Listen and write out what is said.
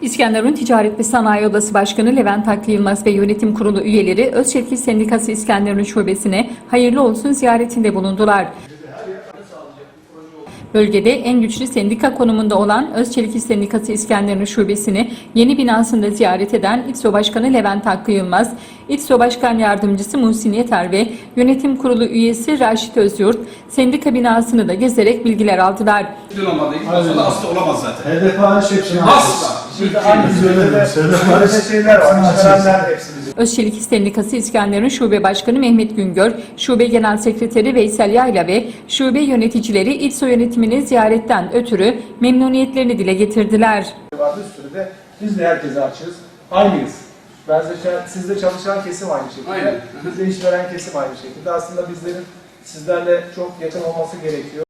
İskenderun Ticaret ve Sanayi Odası Başkanı Levent Hakkı Yılmaz ve Yönetim Kurulu üyeleri Özçelikli Sendikası İskenderun Şubesi'ne hayırlı olsun ziyaretinde bulundular. Bölgede en güçlü sendika konumunda olan Özçelikli Sendikası İskenderun Şubesi'ni yeni binasında ziyaret eden İTSO Başkanı Levent Hakkı Yılmaz, İTSO Başkan Yardımcısı Muhsin Yeter ve Yönetim Kurulu üyesi Raşit Özyurt, sendika binasını da gezerek bilgiler aldılar. Sonra aslı olamaz zaten. HDP hariç hepsini Asla. Şimdi aynı şeyler var. İşverenler hepsi Özçelik Sendikası İskenderun Şube Başkanı Mehmet Güngör, Şube Genel Sekreteri Veysel Yayla ve şube yöneticileri İLSO yönetimini ziyaretten ötürü memnuniyetlerini dile getirdiler. Vardı üstünde de biz de herkese açığız. Aynıyız. Ben de sizde çalışan kesim aynı şekilde. Aynen. Bizde işveren kesim aynı şekilde. Aslında bizlerin sizlerle çok yakın olması gerekiyor.